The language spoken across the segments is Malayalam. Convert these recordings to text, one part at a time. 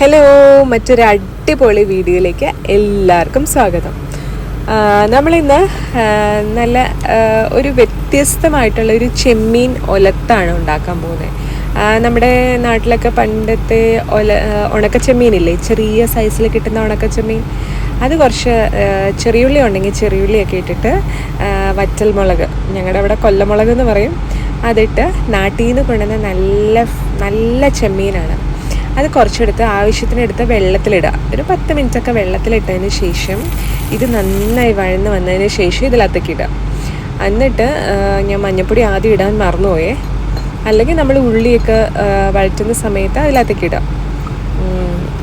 ഹലോ മറ്റൊരു അടിപൊളി വീഡിയോയിലേക്ക് എല്ലാവർക്കും സ്വാഗതം. നമ്മളിന്ന് നല്ല ഒരു വ്യത്യസ്തമായിട്ടുള്ള ഒരു ചെമ്മീൻ ഒലത്താണ് ഉണ്ടാക്കാൻ പോകുന്നത് നമ്മുടെ നാട്ടിലൊക്കെ പണ്ടത്തെ ഒല ഉണക്ക ഉണക്കച്ചെമ്മീനില്ലേ? ചെറിയ സൈസിൽ കിട്ടുന്ന ഉണക്കച്ചെമ്മീൻ. അത് കുറച്ച് ചെറിയുള്ളി ഉണ്ടെങ്കിൽ ചെറിയുള്ളിയൊക്കെ ഇട്ടിട്ട് വറ്റൽ മുളക് ഞങ്ങളുടെ അവിടെ കൊല്ലമുളക് എന്ന് പറയും. അതിട്ട് നാട്ടിൽ നിന്ന് കൊണ്ടുവന്ന നല്ല നല്ല ചെമ്മീനാണ്. അത് കുറച്ചെടുത്ത് ആവശ്യത്തിനെടുത്ത് വെള്ളത്തിലിടുക. ഒരു പത്ത് മിനിറ്റൊക്കെ വെള്ളത്തിലിട്ടതിന് ശേഷം ഇത് നന്നായി വഴന്ന് വന്നതിന് ശേഷം ഇതിലകത്തേക്ക് ഇടുക. എന്നിട്ട് ഞാൻ മഞ്ഞപ്പൊടി ആദ്യം ഇടാൻ മറന്നുപോയേ. അല്ലെങ്കിൽ നമ്മൾ ഉള്ളിയൊക്കെ വഴറ്റുന്ന സമയത്ത് അതിലകത്തേക്ക് ഇടുക.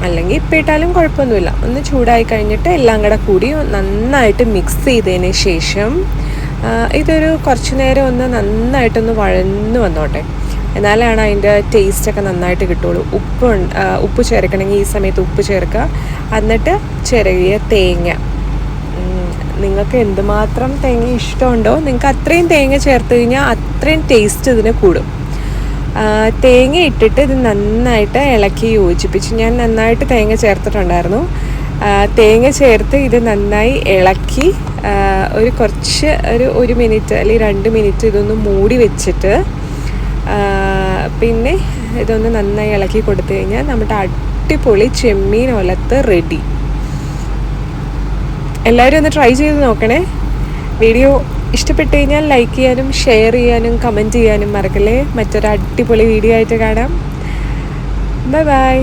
അല്ലെങ്കിൽ ഇപ്പം ഇട്ടാലും കുഴപ്പമൊന്നുമില്ല. ഒന്ന് ചൂടായി കഴിഞ്ഞിട്ട് എല്ലാം കൂടെ കൂടി നന്നായിട്ട് മിക്സ് ചെയ്തതിന് ശേഷം ഇതൊരു കുറച്ച് നേരം ഒന്ന് നന്നായിട്ടൊന്ന് വഴന്നു വന്നോട്ടെ. എന്നാലാണ് അതിന്റെ ടേസ്റ്റൊക്കെ നന്നായിട്ട് കിട്ടുള്ളൂ. ഉപ്പ് ഉപ്പ് ചേർക്കണമെങ്കിൽ ഈ സമയത്ത് ഉപ്പ് ചേർക്കുക. എന്നിട്ട് ചെറിയ തേങ്ങ. നിങ്ങൾക്ക് എന്തുമാത്രം തേങ്ങ ഇഷ്ടമുണ്ടോ നിങ്ങൾക്ക് അത്രയും തേങ്ങ ചേർത്ത് കഴിഞ്ഞാൽ അത്രയും ടേസ്റ്റ് ഇതിന് കൂടും. തേങ്ങ ഇട്ടിട്ട് ഇത് നന്നായിട്ട് ഇളക്കി യോജിപ്പിച്ച് ഞാൻ നന്നായിട്ട് തേങ്ങ ചേർത്തിട്ടുണ്ടായിരുന്നു. തേങ്ങ ചേർത്ത് ഇത് നന്നായി ഇളക്കി ഒരു കുറച്ച് ഒരു ഒരു മിനിറ്റ് അല്ലെങ്കിൽ രണ്ട് മിനിറ്റ് ഇതൊന്ന് മൂടി വെച്ചിട്ട് പിന്നെ ഇതൊന്ന് നന്നായി ഇളക്കി കൊടുത്തു കഴിഞ്ഞാൽ നമ്മുടെ അടിപൊളി ചെമ്മീൻ ഒലത്ത് റെഡി. എല്ലാവരും ഒന്ന് ട്രൈ ചെയ്ത് നോക്കണേ. വീഡിയോ ഇഷ്ടപ്പെട്ടു കഴിഞ്ഞാൽ ലൈക്ക് ചെയ്യാനും ഷെയർ ചെയ്യാനും കമന്റ് ചെയ്യാനും മറക്കല്ലേ. മറ്റൊരു അടിപൊളി വീഡിയോ ആയിട്ട് കാണാം. Bye bye